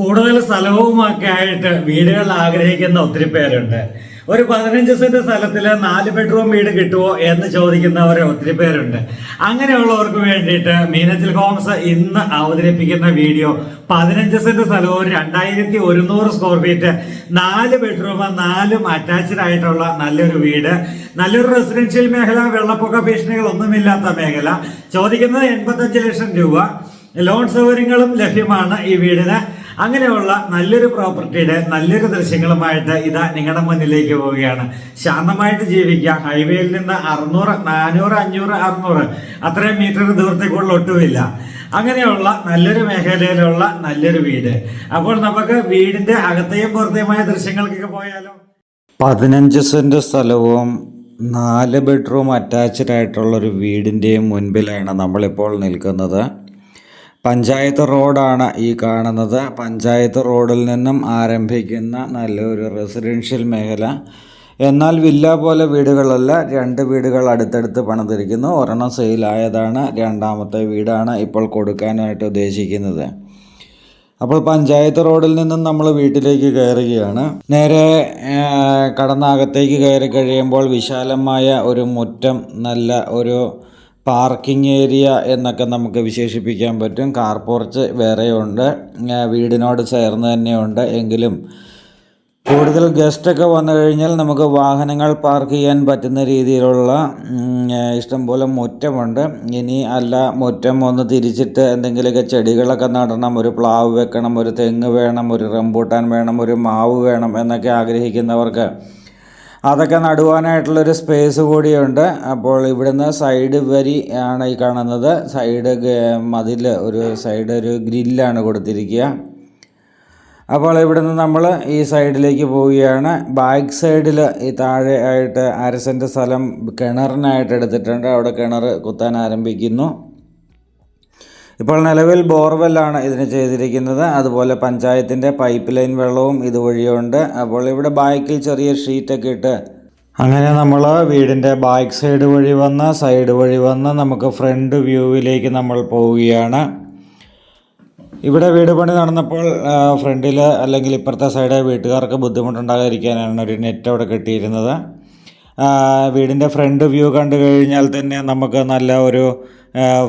കൂടുതൽ സ്ഥലവുമൊക്കെ ആയിട്ട് വീടുകൾ ആഗ്രഹിക്കുന്ന ഒത്തിരി പേരുണ്ട്. ഒരു പതിനഞ്ച് സെന്റ് സ്ഥലത്തിൽ നാല് ബെഡ്റൂം വീട് കിട്ടുമോ എന്ന് ചോദിക്കുന്നവർ ഒത്തിരി പേരുണ്ട്. അങ്ങനെയുള്ളവർക്ക് വേണ്ടിയിട്ട് മീനച്ചിൽ ഹോംസ് ഇന്ന് അവതരിപ്പിക്കുന്ന വീഡിയോ പതിനഞ്ച് സെന്റ് സ്ഥലവും രണ്ടായിരത്തി ഒരുന്നൂറ് സ്ക്വയർ ഫീറ്റ് നാല് ബെഡ്റൂം നാലും അറ്റാച്ച്ഡ് ആയിട്ടുള്ള നല്ലൊരു വീട്. നല്ലൊരു റെസിഡൻഷ്യൽ മേഖല വെള്ളപ്പൊക്ക ഭീഷണികളൊന്നുമില്ലാത്ത മേഖല. ചോദിക്കുന്നത് എൺപത്തഞ്ച് ലക്ഷം രൂപ. ലോൺ സൗകര്യങ്ങളും ലഭ്യമാണ് ഈ വീടിന്. അങ്ങനെയുള്ള നല്ലൊരു പ്രോപ്പർട്ടിയുടെ നല്ലൊരു ദൃശ്യങ്ങളുമായിട്ട് ഇതാ നിങ്ങളുടെ മുന്നിലേക്ക് പോവുകയാണ്. ശാന്തമായിട്ട് ജീവിക്കുക. ഹൈവേയിൽ നിന്ന് അറുന്നൂറ് നാനൂറ് അഞ്ഞൂറ് അറുന്നൂറ്. അത്രയും മീറ്റർ ദൂരത്തേക്കുള്ള ഒട്ടുമില്ല. അങ്ങനെയുള്ള നല്ലൊരു മേഖലയിലുള്ള നല്ലൊരു വീട്. അപ്പോൾ നമുക്ക് വീടിന്റെ അകത്തെയും പുറത്തെയുമായ ദൃശ്യങ്ങൾക്കൊക്കെ പോയാലോ? പതിനഞ്ച് സെന്റ് സ്ഥലവും നാല് ബെഡ്റൂം അറ്റാച്ച്ഡ് ആയിട്ടുള്ള ഒരു വീടിന്റെയും മുൻപിലാണ് നമ്മളിപ്പോൾ നിൽക്കുന്നത്. പഞ്ചായത്ത് റോഡാണ് ഈ കാണുന്നത്. പഞ്ചായത്ത് റോഡിൽ നിന്നും ആരംഭിക്കുന്ന നല്ലൊരു റെസിഡൻഷ്യൽ മേഖല. എന്നാൽ വില്ല പോലെ വീടുകളല്ല രണ്ട് വീടുകൾ അടുത്തടുത്ത് പണിതിരിക്കുന്നു. ഒരെണ്ണം സെയിലായതാണ് രണ്ടാമത്തെ വീടാണ് ഇപ്പോൾ കൊടുക്കാനായിട്ട് ഉദ്ദേശിക്കുന്നത്. അപ്പോൾ പഞ്ചായത്ത് റോഡിൽ നിന്നും നമ്മൾ വീട്ടിലേക്ക് കയറുകയാണ്. നേരെ കടന്നകത്തേക്ക് കയറി കഴിയുമ്പോൾ വിശാലമായ ഒരു മുറ്റം നല്ല ഒരു പാർക്കിംഗ് ഏരിയ എന്നൊക്കെ നമുക്ക് വിശേഷിപ്പിക്കാൻ പറ്റും. കാർ പോർച്ച് വേറെയുണ്ട്. വീടിനോട് ചേർന്ന് തന്നെയുണ്ട്. എങ്കിലും കൂടുതൽ ഗസ്റ്റൊക്കെ വന്നു കഴിഞ്ഞാൽ നമുക്ക് വാഹനങ്ങൾ പാർക്ക് ചെയ്യാൻ പറ്റുന്ന രീതിയിലുള്ള ഇഷ്ടംപോലെ മുറ്റമുണ്ട്. ഇനി അല്ല മുറ്റം ഒന്ന് തിരിച്ചിട്ട് എന്തെങ്കിലുമൊക്കെ ചെടികളൊക്കെ നടണം. ഒരു പ്ലാവ് വെക്കണം ഒരു തെങ്ങ് വേണം ഒരു റംബൂട്ടാൻ വേണം ഒരു മാവ് വേണം എന്നൊക്കെ ആഗ്രഹിക്കുന്നവർക്ക് അതൊക്കെ നടുവാനായിട്ടുള്ളൊരു സ്പേസ് കൂടിയുണ്ട്. അപ്പോൾ ഇവിടുന്ന് സൈഡ് വരി ആണ് ഈ കാണുന്നത്. സൈഡ് മതിൽ ഒരു സൈഡ് ഒരു ഗ്രില്ലാണ് കൊടുത്തിരിക്കുക. അപ്പോൾ ഇവിടുന്ന് നമ്മൾ ഈ സൈഡിലേക്ക് പോവുകയാണ്. ബാക്ക് സൈഡിൽ ഈ താഴെ ആയിട്ട് അരസന്റെ സ്ഥലം കിണറിനായിട്ട് എടുത്തിട്ടുണ്ട്. അവിടെ കിണർ കുത്താൻ ആരംഭിക്കുന്നു. ഇപ്പോൾ നിലവിൽ ബോർവെല്ലാണ് ഇതിന് ചെയ്തിരിക്കുന്നത്. അതുപോലെ പഞ്ചായത്തിന്റെ പൈപ്പ് ലൈൻ വെള്ളവും ഇതുവഴിയുണ്ട്. അപ്പോൾ ഇവിടെ ബാക്കിൽ ചെറിയ ഷീറ്റൊക്കെ ഇട്ട് അങ്ങനെ നമ്മൾ വീടിന്റെ ബാക്ക് സൈഡ് വഴി വന്ന് സൈഡ് വഴി വന്ന് നമുക്ക് ഫ്രണ്ട് വ്യൂവിലേക്ക് നമ്മൾ പോവുകയാണ്. ഇവിടെ വീട് പണി നടന്നപ്പോൾ ഫ്രണ്ടിൽ അല്ലെങ്കിൽ ഇപ്പുറത്തെ സൈഡ് വീട്ടുകാർക്ക് ബുദ്ധിമുട്ടുണ്ടാകാതിരിക്കാനാണ് ഒരു നെറ്റ് അവിടെ കെട്ടിയിരുന്നത്. വീടിന്റെ ഫ്രണ്ട് വ്യൂ കണ്ടു കഴിഞ്ഞാൽ തന്നെ നമുക്ക് നല്ല ഒരു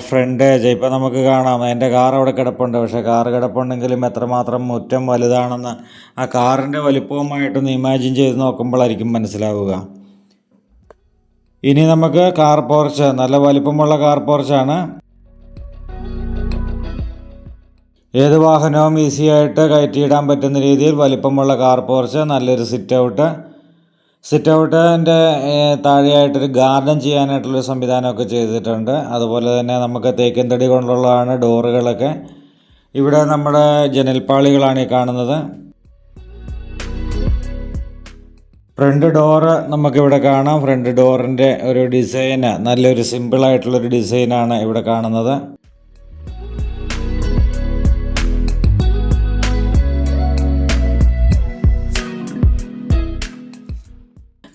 ഫ്രണ്ട് ഇപ്പോൾ നമുക്ക് കാണാം എന്റെ കാർ അവിടെ കിടപ്പുണ്ട്. പക്ഷേ കാർ കിടപ്പുണ്ടെങ്കിലും എത്രമാത്രം മുറ്റം വലുതാണെന്ന് ആ കാറിന്റെ വലിപ്പവുമായിട്ടൊന്ന് ഇമാജിൻ ചെയ്ത് നോക്കുമ്പോഴായിരിക്കും മനസ്സിലാവുക. ഇനി നമുക്ക് കാർ പോർച്ച് നല്ല വലിപ്പമുള്ള കാർ പോർച്ചാണ് ഏത് വാഹനവും ഈസിയായിട്ട് കയറ്റിയിടാൻ പറ്റുന്ന രീതിയിൽ വലിപ്പമുള്ള കാർ പോർച്ച് നല്ലൊരു സിറ്റ് ഔട്ട് സിറ്റ് ഔട്ടിന്റെ താഴെയായിട്ടൊരു ഗാർഡൻ ചെയ്യാനായിട്ടുള്ളൊരു സംവിധാനമൊക്കെ ചെയ്തിട്ടുണ്ട്. അതുപോലെ തന്നെ നമുക്ക് തേക്കിൻ തടി കൊണ്ടുള്ളതാണ് ഡോറുകളൊക്കെ. ഇവിടെ നമ്മുടെ ജനൽപ്പാളികളാണ് ഈ കാണുന്നത്. ഫ്രണ്ട് ഡോറ് നമുക്കിവിടെ കാണാം. ഫ്രണ്ട് ഡോറിന്റെ ഒരു ഡിസൈന് നല്ലൊരു സിമ്പിളായിട്ടുള്ളൊരു ഡിസൈനാണ് ഇവിടെ കാണുന്നത്.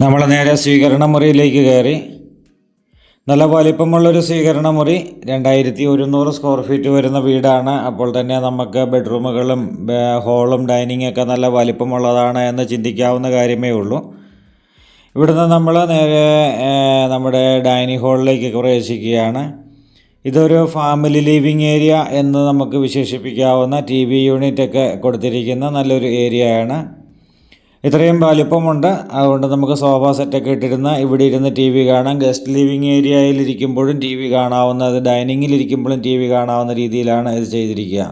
നമ്മൾ നേരെ സ്വീകരണ മുറിയിലേക്ക് കയറി. നല്ല വലിപ്പമുള്ളൊരു സ്വീകരണ മുറി. രണ്ടായിരത്തി ഒരുന്നൂറ് സ്ക്വയർ ഫീറ്റ് വരുന്ന വീടാണ്. അപ്പോൾ തന്നെ നമുക്ക് ബെഡ്റൂമുകളും ഹോളും ഡൈനിങ് ഒക്കെ നല്ല വലിപ്പമുള്ളതാണ് എന്ന് ചിന്തിക്കാവുന്ന കാര്യമേ ഉള്ളൂ. ഇവിടുന്ന് നമ്മൾ നേരെ നമ്മുടെ ഡൈനിങ് ഹാളിലേക്ക് പ്രവേശിക്കുകയാണ്. ഇതൊരു ഫാമിലി ലിവിങ് ഏരിയ എന്ന് നമുക്ക് വിശേഷിപ്പിക്കാവുന്ന ടി വി യൂണിറ്റ് ഒക്കെ കൊടുത്തിരിക്കുന്ന നല്ലൊരു ഏരിയയാണ്. ഇത്രയും വലിപ്പമുണ്ട്. അതുകൊണ്ട് നമുക്ക് സോഫ സെറ്റൊക്കെ ഇട്ടിരുന്ന് ഇവിടെ ഇരുന്ന് ടി വി കാണാം. ഗസ്റ്റ് ലിവിങ് ഏരിയയിൽ ഇരിക്കുമ്പോഴും ടി വി കാണാവുന്നത് ഡൈനിങ്ങിലിരിക്കുമ്പോഴും ടി വി കാണാവുന്ന രീതിയിലാണ് ഇത് ചെയ്തിരിക്കുക.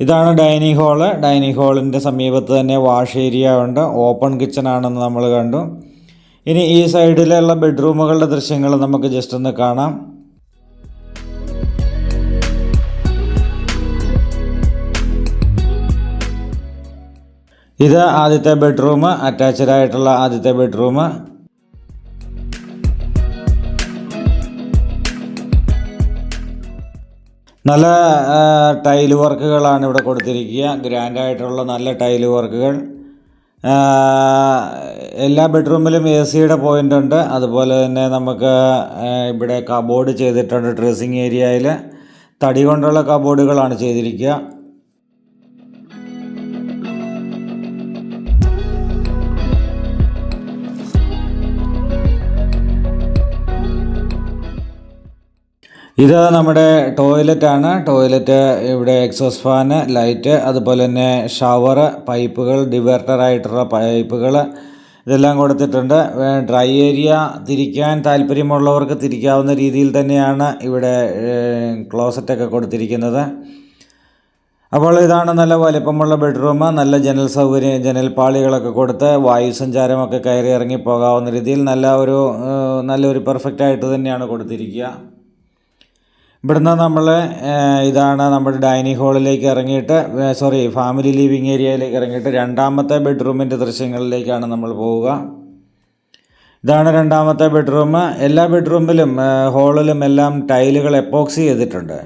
ഇതാണ് ഡൈനിങ് ഹാൾ ഡൈനിങ് ഹാളിന്റെ സമീപത്ത് തന്നെ വാഷ് ഏരിയ ഉണ്ട്. ഓപ്പൺ കിച്ചൺ ആണെന്ന് നമ്മൾ കണ്ടു. ഇനി ഈ സൈഡിലുള്ള ബെഡ്റൂമുകളുടെ ദൃശ്യങ്ങൾ നമുക്ക് ജസ്റ്റ് ഒന്ന് കാണാം. ഇത് ആദ്യത്തെ ബെഡ്റൂം അറ്റാച്ച്ഡ് ആയിട്ടുള്ള ആദ്യത്തെ ബെഡ്റൂം നല്ല ടൈൽ വർക്കുകളാണ് ഇവിടെ കൊടുത്തിരിക്കുക. ഗ്രാൻഡ് ആയിട്ടുള്ള നല്ല ടൈൽ വർക്കുകൾ എല്ലാ ബെഡ്റൂമിലും എ സിയുടെ പോയിന്റ് ഉണ്ട്. അതുപോലെ തന്നെ നമുക്ക് ഇവിടെ കബോർഡ് ചെയ്തിട്ടുണ്ട് ഡ്രസ്സിങ് ഏരിയയിൽ തടി കൊണ്ടുള്ള കബോർഡുകളാണ് ചെയ്തിരിക്കുക. ഇത് നമ്മുടെ ടോയ്ലറ്റ് ആണ്. ടോയ്ലറ്റ് ഇവിടെ എക്സോസ് ഫാന് ലൈറ്റ് അതുപോലെ തന്നെ ഷവർ പൈപ്പുകൾ ഡിവേർട്ടർ ആയിട്ടുള്ള പൈപ്പുകൾ ഇതെല്ലാം കൊടുത്തിട്ടുണ്ട്. ഡ്രൈ ഏരിയ തിരിക്കാൻ താല്പര്യമുള്ളവർക്ക് തിരിക്കാവുന്ന രീതിയിൽ തന്നെയാണ് ഇവിടെ ക്ലോസറ്റൊക്കെ കൊടുത്തിരിക്കുന്നത്. അപ്പോൾ ഇതാണ് നല്ല വലിപ്പമുള്ള ബെഡ്റൂം നല്ല ജനൽ സൗകര്യം ജനൽ പാളികളൊക്കെ കൊടുത്ത് വായു സഞ്ചാരമൊക്കെ കയറി ഇറങ്ങി പോകാവുന്ന രീതിയിൽ നല്ല ഒരു നല്ലൊരു പെർഫെക്റ്റ് ആയിട്ട് തന്നെയാണ് കൊടുത്തിരിക്കുക. ഇവിടുന്ന് നമ്മൾ ഇതാണ് നമ്മുടെ ഡൈനിങ് ഹാളിലേക്ക് ഇറങ്ങിയിട്ട് സോറി ഫാമിലി ലിവിങ് ഏരിയയിലേക്ക് ഇറങ്ങിയിട്ട് രണ്ടാമത്തെ ബെഡ്റൂമിന്റെ ദൃശ്യങ്ങളിലേക്കാണ് നമ്മൾ പോവുക. ഇതാണ് രണ്ടാമത്തെ ബെഡ്റൂം. എല്ലാ ബെഡ്റൂമിലും ഹോളിലും എല്ലാം ടൈലുകൾ എപ്പോക്സി ചെയ്തിട്ടുണ്ട്.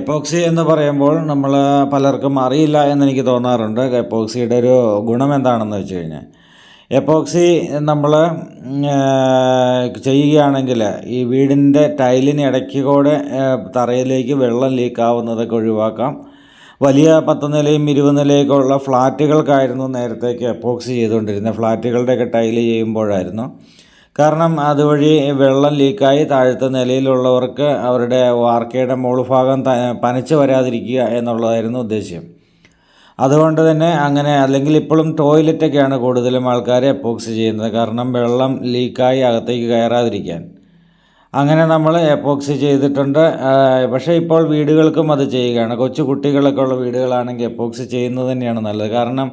എപ്പോക്സി എന്ന് പറയുമ്പോൾ നമ്മൾ പലർക്കും അറിയില്ല എന്നെനിക്ക് തോന്നാറുണ്ട്. എപ്പോക്സിയുടെ ഒരു ഗുണം എന്താണെന്ന് വെച്ച് കഴിഞ്ഞാൽ. എപ്പോക്സി നമ്മൾ ചെയ്യുകയാണെങ്കിൽ ഈ വീടിന്റെ ടൈലിന് ഇടയ്ക്ക് കൂടെ തറയിലേക്ക് വെള്ളം ലീക്കാവുന്നതൊക്കെ ഒഴിവാക്കാം. വലിയ പത്ത് നിലയും ഇരുപത് നിലയൊക്കെയുള്ള ഫ്ലാറ്റുകൾക്കായിരുന്നു നേരത്തേക്ക് എപ്പോക്സി ചെയ്തുകൊണ്ടിരുന്നത്. ഫ്ലാറ്റുകളുടെയൊക്കെ ടൈൽ ചെയ്യുമ്പോഴായിരുന്നു. കാരണം അതുവഴി വെള്ളം ലീക്കായി താഴത്തെ നിലയിലുള്ളവർക്ക് അവരുടെ വാർക്കയുടെ മോൾ ഭാഗം പനച്ച് വരാതിരിക്കുക എന്നുള്ളതായിരുന്നു ഉദ്ദേശ്യം. അതുകൊണ്ട് തന്നെ അങ്ങനെ അല്ലെങ്കിൽ ഇപ്പോഴും ടോയ്ലറ്റൊക്കെയാണ് കൂടുതലും ആൾക്കാർ എപ്പോക്സ് ചെയ്യുന്നത്. കാരണം വെള്ളം ലീക്കായി അകത്തേക്ക് കയറാതിരിക്കാൻ. അങ്ങനെ നമ്മൾ എപ്പോക്സ് ചെയ്തിട്ടുണ്ട്. പക്ഷേ ഇപ്പോൾ വീടുകൾക്കും അത് ചെയ്യുകയാണ്. കൊച്ചു കുട്ടികളൊക്കെ ഉള്ള വീടുകളാണെങ്കിൽ എപ്പോക്സ് ചെയ്യുന്നത് തന്നെയാണ് നല്ലത്. കാരണം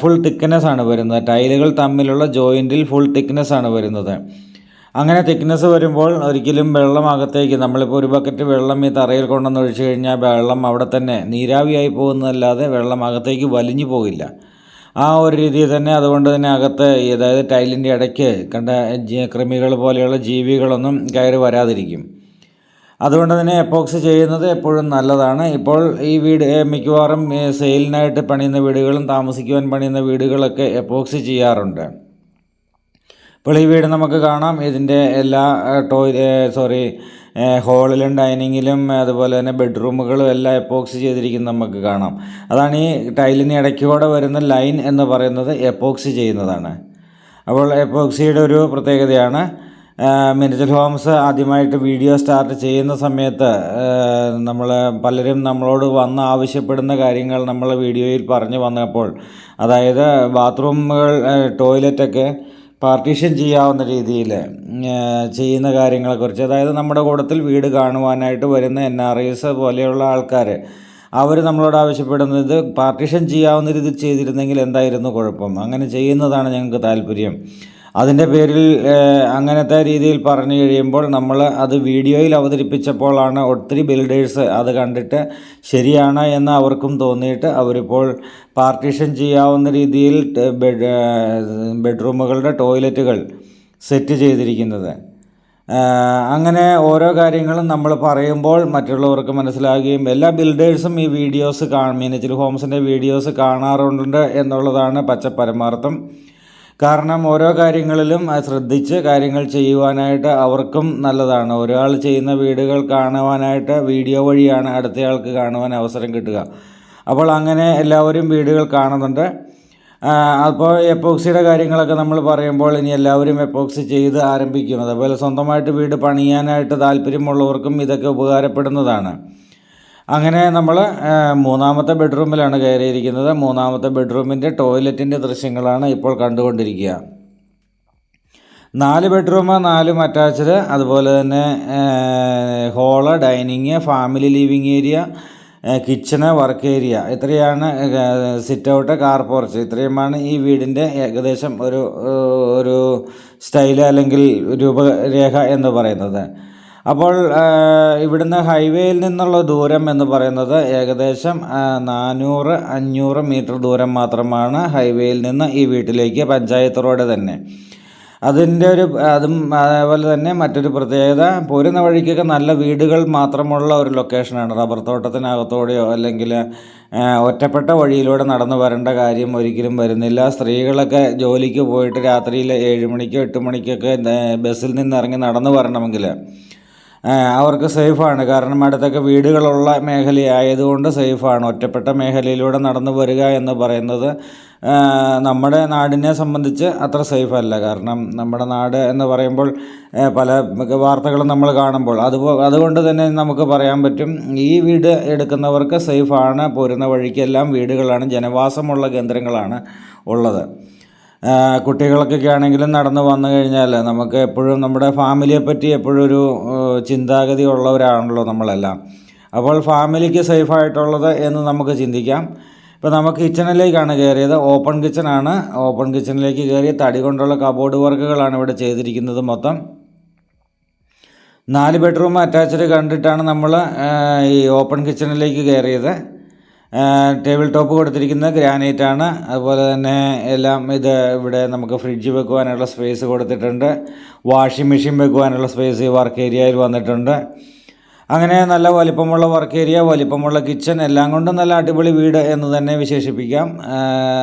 ഫുൾ തിക്നെസ് ആണ് വരുന്നത്. ടൈലുകൾ തമ്മിലുള്ള ജോയിന്റിൽ ഫുൾ തിക്നെസ് ആണ് വരുന്നത്. അങ്ങനെ തിക്നെസ് വരുമ്പോൾ ഒരിക്കലും വെള്ളം അകത്തേക്ക് നമ്മളിപ്പോൾ ഒരു ബക്കറ്റ് വെള്ളം ഈ തറയിൽ കൊണ്ടുവന്ന് ഒഴിച്ചു കഴിഞ്ഞാൽ വെള്ളം അവിടെ തന്നെ നീരാവിയായി പോകുന്നതല്ലാതെ വെള്ളം അകത്തേക്ക് വലിഞ്ഞു പോകില്ല. ആ ഒരു രീതിയിൽ തന്നെ അതുകൊണ്ട് തന്നെ അകത്ത് അതായത് ടൈലിന്റെ ഇടയ്ക്ക് കണ്ട കൃമികൾ പോലെയുള്ള ജീവികളൊന്നും കയറി വരാതിരിക്കും. അതുകൊണ്ട് തന്നെ എപ്പോക്സ് ചെയ്യുന്നത് എപ്പോഴും നല്ലതാണ്. ഇപ്പോൾ ഈ വീട് മിക്കവാറും സെയിലിനായിട്ട് പണിയുന്ന വീടുകളും താമസിക്കുവാൻ പണിയുന്ന വീടുകളൊക്കെ എപ്പോക്സ് ചെയ്യാറുണ്ട്. ഇപ്പോൾ ഈ വീട് നമുക്ക് കാണാം. ഇതിന്റെ എല്ലാ ടോയ് സോറി ഹോളിലും ഡൈനിങ്ങിലും അതുപോലെ തന്നെ ബെഡ്റൂമുകളും എല്ലാം എപ്പോക്സി ചെയ്തിരിക്കുന്നത് നമുക്ക് കാണാം. അതാണ് ഈ ടൈലിന് ഇടയ്ക്കൂടെ വരുന്ന ലൈൻ എന്ന് പറയുന്നത് എപ്പോക്സി ചെയ്യുന്നതാണ്. അപ്പോൾ എപ്പോക്സിയുടെ ഒരു പ്രത്യേകതയാണ് മിനിറ്റൽ ഹോംസ് ആദ്യമായിട്ട് വീഡിയോ സ്റ്റാർട്ട് ചെയ്യുന്ന സമയത്ത് നമ്മൾ പലരും നമ്മളോട് വന്ന് ആവശ്യപ്പെടുന്ന കാര്യങ്ങൾ നമ്മൾ വീഡിയോയിൽ പറഞ്ഞു വന്നപ്പോൾ അതായത് ബാത്റൂമുകൾ ടോയ്ലറ്റൊക്കെ പാർട്ടീഷൻ ചെയ്യാവുന്ന രീതിയിൽ ചെയ്യുന്ന കാര്യങ്ങളെക്കുറിച്ച്. അതായത് നമ്മുടെ കൂട്ടത്തിൽ വീട് കാണുവാനായിട്ട് വരുന്ന എൻ ആർ ഐസ് പോലെയുള്ള ആൾക്കാർ അവർ നമ്മളോട് ആവശ്യപ്പെടുന്നത് പാർട്ടീഷൻ ചെയ്യാവുന്ന രീതിയിൽ ചെയ്തിരുന്നെങ്കിൽ എന്തായിരുന്നു കുഴപ്പം? അങ്ങനെ ചെയ്യുന്നതാണ് ഞങ്ങൾക്ക് താല്പര്യം. അതിന്റെ പേരിൽ അങ്ങനത്തെ രീതിയിൽ പറഞ്ഞു കഴിയുമ്പോൾ നമ്മൾ അത് വീഡിയോയിൽ അവതരിപ്പിച്ചപ്പോഴാണ് ഒത്തിരി ബിൽഡേഴ്സ് അത് കണ്ടിട്ട് ശരിയാണ് എന്ന് അവർക്കും തോന്നിയിട്ട് അവരിപ്പോൾ പാർട്ടീഷൻ ചെയ്യാവുന്ന രീതിയിൽ ബെഡ് ബെഡ്റൂമുകളുടെ ടോയ്ലറ്റുകൾ സെറ്റ് ചെയ്തിരിക്കുന്നത്. അങ്ങനെ ഓരോ കാര്യങ്ങളും നമ്മൾ പറയുമ്പോൾ മറ്റുള്ളവർക്ക് മനസ്സിലാകുകയും എല്ലാ ബിൽഡേഴ്സും ഈ വീഡിയോസ് കാണും മീനച്ചിൽ ഹോംസിന്റെ വീഡിയോസ് കാണാറുണ്ട് എന്നുള്ളതാണ് പച്ച പരമാർത്ഥം കാരണം ഓരോ കാര്യങ്ങളിലും ശ്രദ്ധിച്ച് കാര്യങ്ങൾ ചെയ്യുവാനായിട്ട് അവർക്കും നല്ലതാണ്. ഒരാൾ ചെയ്യുന്ന വീടുകൾ കാണുവാനായിട്ട് വീഡിയോ വഴിയാണ് അടുത്തയാൾക്ക് കാണുവാൻ അവസരം കിട്ടുക. അപ്പോൾ അങ്ങനെ എല്ലാവരും വീടുകൾ കാണുന്നുണ്ട്. അപ്പോൾ എപ്പോക്സിയുടെ കാര്യങ്ങളൊക്കെ നമ്മൾ പറയുമ്പോൾ ഇനി എല്ലാവരും എപ്പോക്സി ചെയ്ത് ആരംഭിക്കും. അതുപോലെ സ്വന്തമായിട്ട് വീട് പണിയാനായിട്ട് താല്പര്യമുള്ളവർക്കും ഇതൊക്കെ ഉപകാരപ്പെടുന്നതാണ്. അങ്ങനെ നമ്മൾ മൂന്നാമത്തെ ബെഡ്റൂമിലാണ് കയറിയിരിക്കുന്നത്. മൂന്നാമത്തെ ബെഡ്റൂമിന്റെ ടോയ്ലറ്റിന്റെ ദൃശ്യങ്ങളാണ് ഇപ്പോൾ കണ്ടുകൊണ്ടിരിക്കുക. നാല് ബെഡ്റൂം നാലും അറ്റാച്ച്ഡ്. അതുപോലെ തന്നെ hall dining family living area kitchen work area. ഇത്രയാണ് സിറ്റ് ഔട്ട് കാർ പോർച്ച്. ഇത്രയുമാണ് ഈ വീടിന്റെ ഏകദേശം ഒരു ഒരു സ്റ്റൈൽ അല്ലെങ്കിൽ രൂപരേഖ എന്ന് പറയുന്നത്. അപ്പോൾ ഇവിടുന്ന് ഹൈവേയിൽ നിന്നുള്ള ദൂരം എന്ന് പറയുന്നത് ഏകദേശം നാനൂറ് അഞ്ഞൂറ് മീറ്റർ ദൂരം മാത്രമാണ് ഹൈവേയിൽ നിന്ന് ഈ വീട്ടിലേക്ക് പഞ്ചായത്ത് റോഡ് തന്നെ. അതിന്റെ ഒരു അതും അതേപോലെ തന്നെ മറ്റൊരു പ്രത്യേകത പോരുന്ന വഴിക്കൊക്കെ നല്ല വീടുകൾ മാത്രമുള്ള ഒരു ലൊക്കേഷനാണ്. റബ്ബർ തോട്ടത്തിനകത്തോടെയോ അല്ലെങ്കിൽ ഒറ്റപ്പെട്ട വഴിയിലൂടെ നടന്നു വരേണ്ട കാര്യം ഒരിക്കലും വരുന്നില്ല. സ്ത്രീകളൊക്കെ ജോലിക്ക് പോയിട്ട് രാത്രിയിൽ ഏഴ് മണിക്കോ എട്ട് മണിക്കൊക്കെ ബസ്സിൽ നിന്ന് ഇറങ്ങി നടന്നു വരണമെങ്കിൽ അവർക്ക് സേഫാണ്. കാരണം അടുത്തൊക്കെ വീടുകളുള്ള മേഖലയായതുകൊണ്ട് സേഫാണ്. ഒറ്റപ്പെട്ട മേഖലയിലൂടെ നടന്നു വരിക എന്ന് പറയുന്നത് നമ്മുടെ നാടിനെ സംബന്ധിച്ച് അത്ര സേഫ് അല്ല കാരണം നമ്മുടെ നാട് എന്ന് പറയുമ്പോൾ പല വാർത്തകളും നമ്മൾ കാണുമ്പോൾ അതുപോ അതുകൊണ്ട് തന്നെ നമുക്ക് പറയാൻ പറ്റും ഈ വീട് എടുക്കുന്നവർക്ക് സേഫാണ്. പോരുന്ന വഴിക്കെല്ലാം വീടുകളാണ്. ജനവാസമുള്ള കേന്ദ്രങ്ങളാണ് ഉള്ളത്. കുട്ടികൾക്കൊക്കെ ആണെങ്കിലും നടന്നു വന്നു കഴിഞ്ഞാൽ നമുക്ക് എപ്പോഴും നമ്മുടെ ഫാമിലിയെ പറ്റി എപ്പോഴും ഒരു ചിന്താഗതി ഉള്ളവരാണല്ലോ നമ്മളെല്ലാം. അപ്പോൾ ഫാമിലിക്ക് സേഫായിട്ടുള്ളത് എന്ന് നമുക്ക് ചിന്തിക്കാം. ഇപ്പോൾ നമുക്ക് കിച്ചണിലേക്കാണ് കയറിയത്. ഓപ്പൺ കിച്ചണാണ് ഓപ്പൺ കിച്ചണിലേക്ക് കയറി തടി കൊണ്ടുള്ള കബോർഡ് വർക്കുകളാണ് ഇവിടെ ചെയ്തിരിക്കുന്നത് മൊത്തം. നാല് ബെഡ്റൂം അറ്റാച്ച്ഡ് കണ്ടിട്ടാണ് നമ്മൾ ഈ ഓപ്പൺ കിച്ചണിലേക്ക് കയറിയത്. ടേബിൾ ടോപ്പ് കൊടുത്തിരിക്കുന്നത് ഗ്രാനൈറ്റ് ആണ്. അതുപോലെ തന്നെ എല്ലാം ഇത് ഇവിടെ നമുക്ക് ഫ്രിഡ്ജ് വെക്കുവാനുള്ള സ്പേസ് കൊടുത്തിട്ടുണ്ട്. വാഷിംഗ് മെഷീൻ വെക്കുവാനുള്ള സ്പേസ് ഈ വർക്ക് ഏരിയയിൽ വന്നിട്ടുണ്ട്. അങ്ങനെ നല്ല വലിപ്പമുള്ള വർക്ക് ഏരിയ വലിപ്പമുള്ള കിച്ചൺ എല്ലാം കൊണ്ടും നല്ല അടിപൊളി വീട് എന്ന് തന്നെ വിശേഷിപ്പിക്കാം.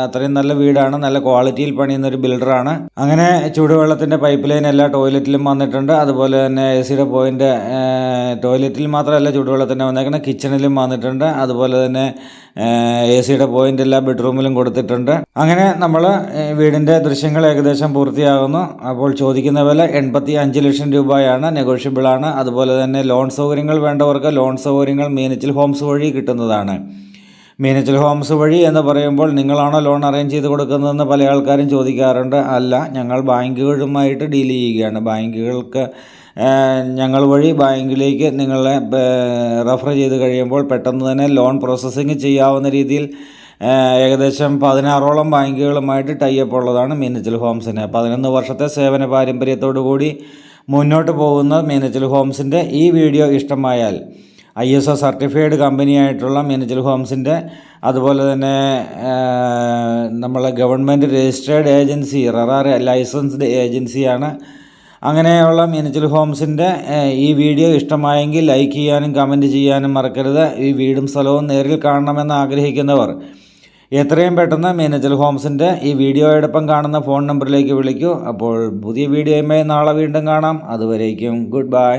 അത്രയും നല്ല വീടാണ് നല്ല ക്വാളിറ്റിയിൽ പണിയുന്ന ഒരു ബിൽഡറാണ് അങ്ങനെ ചൂടുവെള്ളത്തിന്റെ പൈപ്പ് ലൈൻ എല്ലാ ടോയ്ലറ്റിലും വന്നിട്ടുണ്ട്. അതുപോലെ തന്നെ എ സിയുടെ പോയിന്റ് ടോയ്ലറ്റിൽ മാത്രമല്ല ചൂടുവെള്ളത്തിന്റെ വന്നേക്കുന്നത് കിച്ചണിലും വന്നിട്ടുണ്ട്. അതുപോലെ തന്നെ എ സിയുടെ പോയിന്റ് എല്ലാ ബെഡ്റൂമിലും കൊടുത്തിട്ടുണ്ട്. അങ്ങനെ നമ്മൾ വീടിന്റെ ദൃശ്യങ്ങൾ ഏകദേശം പൂർത്തിയാകുന്നു. അപ്പോൾ ചോദിക്കുന്ന വില എൺപത്തി അഞ്ച് ലക്ഷം രൂപയാണ്. നെഗോഷ്യബിൾ ആണ്. അതുപോലെ തന്നെ ലോൺ സൗകര്യങ്ങൾ വേണ്ടവർക്ക് ലോൺ സൗകര്യങ്ങൾ മീനച്ചിൽ ഹോംസ് വഴി കിട്ടുന്നതാണ്. മീനച്ചിൽ ഹോംസ് വഴി എന്ന് പറയുമ്പോൾ നിങ്ങളാണോ ലോൺ അറേഞ്ച് ചെയ്ത് കൊടുക്കുന്നതെന്ന് പല ആൾക്കാരും ചോദിക്കാറുണ്ട്. അല്ല ഞങ്ങൾ ബാങ്കുകളുമായിട്ട് ഡീൽ ചെയ്യുകയാണ്. ബാങ്കുകൾക്ക് ഞങ്ങൾ വഴി ബാങ്കിലേക്ക് നിങ്ങളെ റെഫർ ചെയ്ത് കഴിയുമ്പോൾ പെട്ടെന്ന് തന്നെ ലോൺ പ്രോസസ്സിങ് ചെയ്യാവുന്ന രീതിയിൽ ഏകദേശം പതിനാറോളം ബാങ്കുകളുമായിട്ട് ടൈപ്പ് ഉള്ളതാണ് മീനച്ചൽ ഹോംസിന്. പതിനൊന്ന് വർഷത്തെ സേവന പാരമ്പര്യത്തോടു കൂടി മുന്നോട്ട് പോകുന്ന മീനച്ചൽ ഹോംസിന്റെ ഈ വീഡിയോ ഇഷ്ടമായാൽ ഐ എസ് ഒ സർട്ടിഫൈഡ് കമ്പനിയായിട്ടുള്ള മിനിച്ചൽ ഹോംസിന്റെ അതുപോലെ തന്നെ നമ്മളെ government registered agency RERA licensed ഏജൻസിയാണ്. അങ്ങനെയുള്ള മിനിച്ചൽ ഹോംസിന്റെ ഈ വീഡിയോ ഇഷ്ടമായെങ്കിൽ ലൈക്ക് ചെയ്യാനും കമന്റ് ചെയ്യാനും മറക്കരുത്. ഈ വീടും സ്ഥലവും നേരിൽ കാണണമെന്ന് ആഗ്രഹിക്കുന്നവർ എത്രയും പെട്ടെന്ന് മിനിച്ചൽ ഹോംസിന്റെ ഈ വീഡിയോയോടൊപ്പം കാണുന്ന ഫോൺ നമ്പറിലേക്ക് വിളിക്കൂ. അപ്പോൾ പുതിയ വീഡിയോയുമായി നാളെ വീണ്ടും കാണാം. അതുവരേക്കും ഗുഡ് ബൈ.